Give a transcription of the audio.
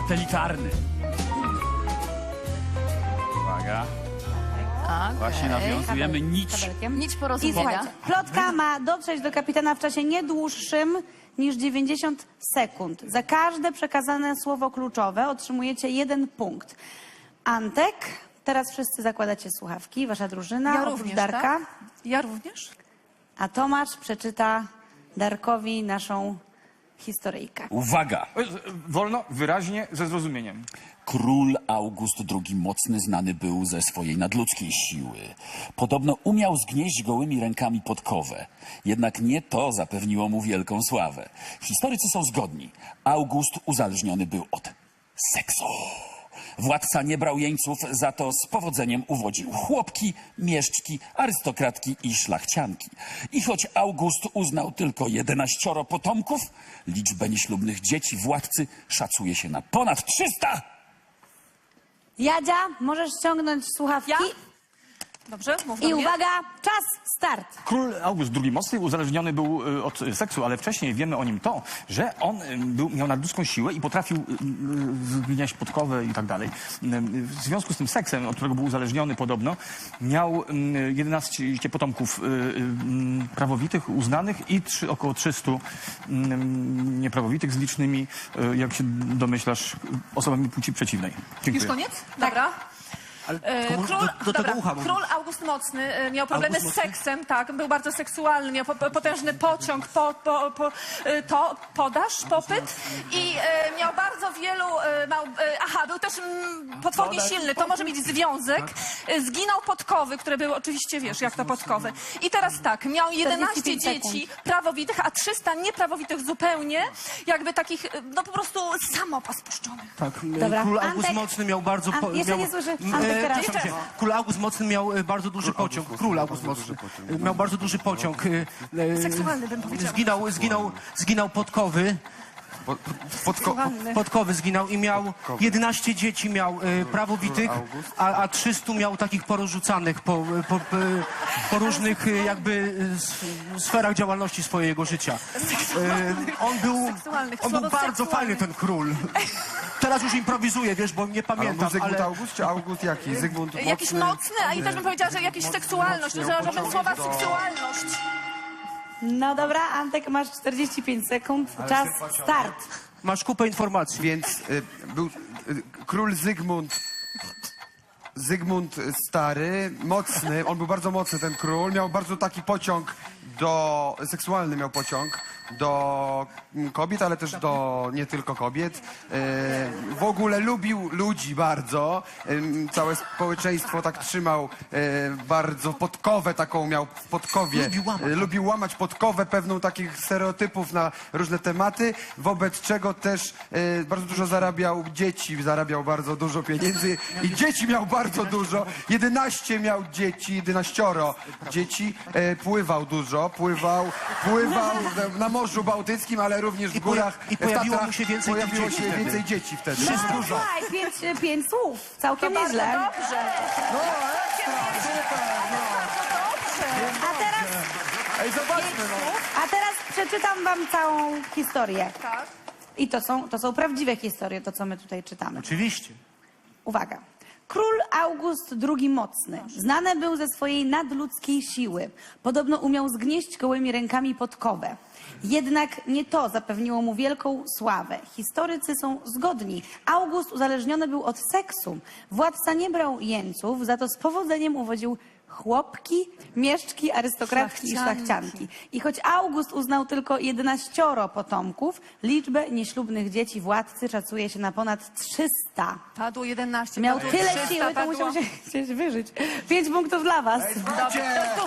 satelitarny. Uwaga, Okej. właśnie nawiązujemy nić. Nić I porozumienia. słuchajcie, plotka ma dotrzeć do kapitana w czasie nie dłuższym niż 90 sekund. Za każde przekazane słowo kluczowe otrzymujecie jeden punkt. Antek, teraz wszyscy zakładacie słuchawki, wasza drużyna, Ja oprócz również, Darka. tak? Ja również? A Tomasz przeczyta Darkowi naszą historyjkę. Uwaga! Wolno, wyraźnie, ze zrozumieniem. Król August II Mocny znany był ze swojej nadludzkiej siły. Podobno umiał zgnieść gołymi rękami podkowę. Jednak nie to zapewniło mu wielką sławę. Historycy są zgodni. August uzależniony był od seksu. Władca nie brał jeńców, za to z powodzeniem uwodził chłopki, mieszczki, arystokratki i szlachcianki. I choć August uznał tylko jedenaścioro potomków, liczbę nieślubnych dzieci władcy szacuje się na ponad 300! Jadzia, możesz ściągnąć słuchawki. Ja? Dobrze, mów do I mnie. uwaga, czas, start. Król August II Mocny uzależniony był y, od seksu, ale wcześniej wiemy o nim to, że on y, był, miał nadludzką siłę i potrafił y, y, zgniać podkowę i tak dalej. Y, W związku z tym seksem, od którego był uzależniony podobno, miał y, 11 potomków y, y, prawowitych, uznanych i trzy, około 300 y, nieprawowitych z licznymi, y, jak się domyślasz, osobami płci przeciwnej. Dziękuję. Już koniec? Dobra. E, może Król, do- do dobra, tego ucha król August Mocny e, miał problemy August z Mocny? seksem, tak, był bardzo seksualny, miał po, po, potężny pociąg, po, po, po, e, to, podaż, popyt i e, miał bardzo wielu, e, mał, e, aha, był też mm, potwornie silny, to może mieć związek, E, zginął podkowy, które były oczywiście, wiesz, jak to podkowy. I teraz tak, miał 11 45 dzieci prawowitych, a 300 nieprawowitych zupełnie, jakby takich, e, no po prostu samopas puszczonych. Tak, e, Dobra. król Antek- August Mocny miał bardzo... An- jeszcze miał, nie słyszę. M, Antek teraz. Król August Mocny miał e, bardzo duży pociąg. Król August Mocny e, miał bardzo duży pociąg. e, e, Seksualny bym powiedziała. Zginał, zginał, zginał podkowy. Podko- Podkowy zginął i miał 11 dzieci miał e, prawowitych, a, a 300 miał takich porozrzucanych po, po, po, po różnych e, jakby s- sferach działalności swojego życia. E, on był, on był bardzo fajny ten król. Teraz już improwizuję, wiesz, bo nie pamiętam, Zygmunt ale... August czy August jaki? Zygmunt mocny? Jakiś mocny, a i też bym powiedziała, że jakiś seksualność, pociąg słowa do- seksualność. No dobra, Antek, masz 45 sekund. Czas, start. Masz kupę informacji. Więc y, był y, król Zygmunt. Zygmunt Stary, mocny, on był bardzo mocny ten król, miał bardzo taki pociąg do, seksualny miał pociąg do kobiet, ale też do nie tylko kobiet. Y, w ogóle lubił ludzi bardzo, całe społeczeństwo tak trzymał, y, bardzo podkowę taką miał w podkowie. Lubił łamać. Y, lubił łamać podkowę pewną takich stereotypów na różne tematy, wobec czego też e, bardzo dużo zarabiał dzieci, zarabiał bardzo dużo pieniędzy i dzieci miał bardzo dużo. 11 miał dzieci, 11 dzieci, e, pływał dużo, pływał, pływał na Morzu Bałtyckim, ale również w I poja- górach. i w pojawiło Tatrach mu się więcej tych pojawiło dzieci się wtedy. więcej dzieci wtedy. No, Dużo. słuchaj, pięć, pięć słów. Całkiem Bardzo nieźle. dobrze. A teraz, Ej, zobaczmy, no. a teraz przeczytam wam całą historię. Tak. I to są, to są prawdziwe historie, to co my tutaj czytamy. Oczywiście. Uwaga. Król August II Mocny znany był ze swojej nadludzkiej siły. Podobno umiał zgnieść gołymi rękami podkowę. Jednak nie to zapewniło mu wielką sławę. Historycy są zgodni. August uzależniony był od seksu. Władca nie brał jeńców, za to z powodzeniem uwodził chłopki, mieszczki, arystokratki i Szlachcianki. I choć August uznał tylko 11 potomków, liczbę nieślubnych dzieci władcy szacuje się na ponad 300. Padło 11. Miał padło tyle 300, siły, to padło... musiał się gdzieś wyżyć. Pięć punktów dla was. Dobrze.